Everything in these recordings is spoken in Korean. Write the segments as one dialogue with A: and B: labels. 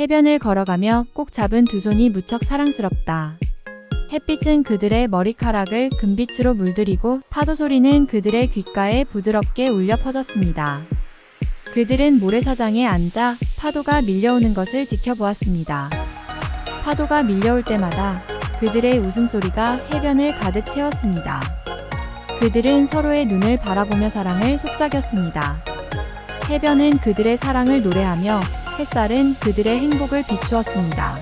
A: 해변을 걸어가며 꼭 잡은 두 손이 무척 사랑스럽다. 햇빛은 그들의 머리카락을 금빛으로 물들이고 파도 소리는 그들의 귓가에 부드럽게 울려 퍼졌습니다. 그들은 모래사장에 앉아 파도가 밀려오는 것을 지켜보았습니다. 파도가 밀려올 때마다 그들의 웃음소리가 해변을 가득 채웠습니다. 그들은 서로의 눈을 바라보며 사랑을 속삭였습니다. 해변은 그들의 사랑을 노래하며 햇살은 그들의 행복을 비추었습니다.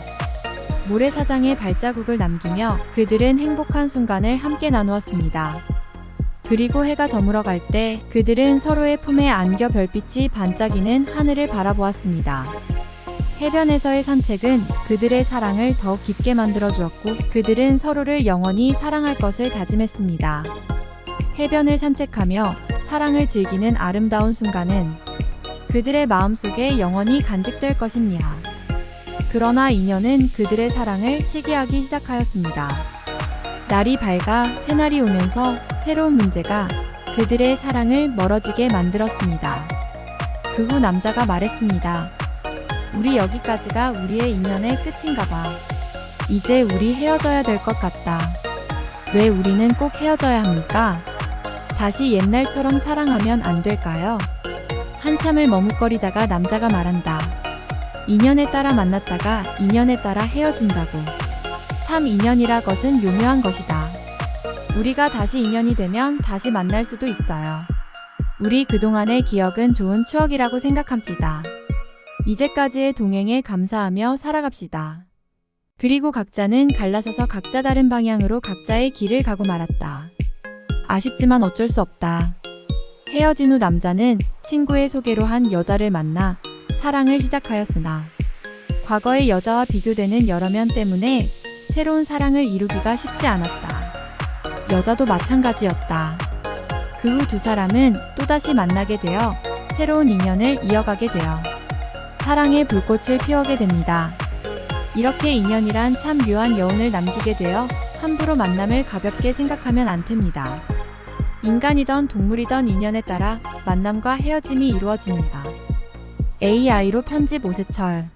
A: 모래사장에 발자국을 남기며 그들은 행복한 순간을 함께 나누었습니다. 그리고 해가 저물어 갈 때 그들은 서로의 품에 안겨 별빛이 반짝이는 하늘을 바라보았습니다. 해변에서의 산책은 그들의 사랑을 더욱 깊게 만들어 주었고 그들은 서로를 영원히 사랑할 것을 다짐했습니다. 해변을 산책하며 사랑을 즐기는 아름다운 순간은 그들의 마음속에 영원히 간직될 것입니다. 그러나 인연은 그들의 사랑을 시기하기 시작하였습니다. 날이 밝아 새날이 오면서 새로운 문제가 그들의 사랑을 멀어지게 만들었습니다. 그 후 남자가 말했습니다. 우리 여기까지가 우리의 인연의 끝인가 봐. 이제 우리 헤어져야 될 것 같다. 왜 우리는 꼭 헤어져야 합니까? 다시 옛날처럼 사랑하면 안 될까요? 한참을 머뭇거리다가 남자가 말한다. 인연에 따라 만났다가 인연에 따라 헤어진다고. 참 인연이라 것은 요묘한 것이다. 우리가 다시 인연이 되면 다시 만날 수도 있어요. 우리 그동안의 기억은 좋은 추억이라고 생각합시다. 이제까지의 동행에 감사하며 살아갑시다. 그리고 각자는 갈라서서 각자 다른 방향으로 각자의 길을 가고 말았다. 아쉽지만 어쩔 수 없다. 헤어진 후 남자는 친구의 소개로 한 여자를 만나 사랑을 시작하였으나 과거의 여자와 비교되는 여러 면 때문에 새로운 사랑을 이루기가 쉽지 않았다. 여자도 마찬가지였다. 그 후 두 사람은 또다시 만나게 되어 새로운 인연을 이어가게 되어 사랑의 불꽃을 피우게 됩니다. 이렇게 인연이란 참 묘한 여운을 남기게 되어 함부로 만남을 가볍게 생각하면 안 됩니다. 인간이던 동물이던 인연에 따라 만남과 헤어짐이 이루어집니다. AI로 편집 오세철